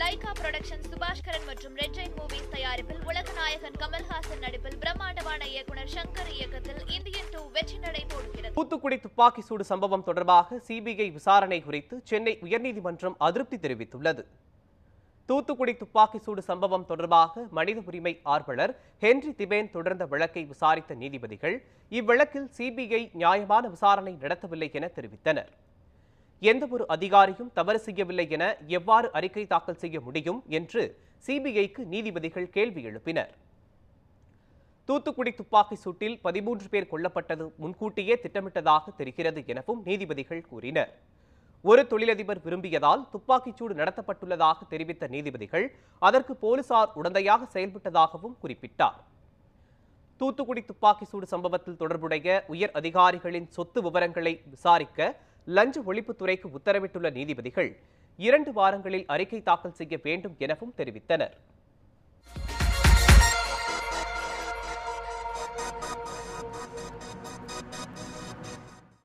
Lyca production Subaskaran மற்றும் red Jain movies தயாரிப்பில் உலகநாயகன் கமல்ஹாசன் நடிப்பில் பிரம்மாண்டமான இயக்குனர் சங்கர் இயக்கத்தில் இந்தியன் டூ வெற்றி நடை போடுகிறது. தூத்துக்குடி துப்பாக்கி சூடு சம்பவம் தொடர்பாக சிபிஐ விசாரணை குறித்து சென்னை உயர்நீதிமன்றம் அதிருப்தி தெரிவித்துள்ளது. தூத்துக்குடி துப்பாக்கி சூடு சம்பவம் தொடர்பாக மனித உரிமை ஆர்வலர் ஹென்றி திபேன் தொடர்ந்த வழக்கை விசாரித்த நீதிபதிகள் இவ்வழக்கில் சிபிஐ நியாயமான விசாரணை நடத்தவில்லை என தெரிவித்தனர். எந்தவொரு அதிகாரியும் தவறு செய்யவில்லை என எவ்வாறு அறிக்கை தாக்கல் செய்ய முடியும் என்று சிபிஐக்கு நீதிபதிகள் கேள்வி எழுப்பினர். தூத்துக்குடி துப்பாக்கி சூட்டில் பதிமூன்று பேர் கொல்லப்பட்டது முன்கூட்டியே திட்டமிட்டதாக தெரிகிறது எனவும் நீதிபதிகள் கூறினர். ஒரு தொழிலதிபர் விரும்பியதால் துப்பாக்கிச்சூடு நடத்தப்பட்டுள்ளதாக தெரிவித்த நீதிபதிகள் அதற்கு போலீசார் உடந்தையாக செயல்பட்டதாகவும் குறிப்பிட்டார். தூத்துக்குடி துப்பாக்கி சூடு சம்பவத்தில் தொடர்புடைய உயர் அதிகாரிகளின் சொத்து விவரங்களை விசாரிக்க லஞ்ச ஒழிப்புத்துறைக்கு உத்தரவிட்டுள்ள நீதிபதிகள் இரண்டு வாரங்களில் அறிக்கை தாக்கல் செய்ய வேண்டும் எனவும் தெரிவித்தனர்.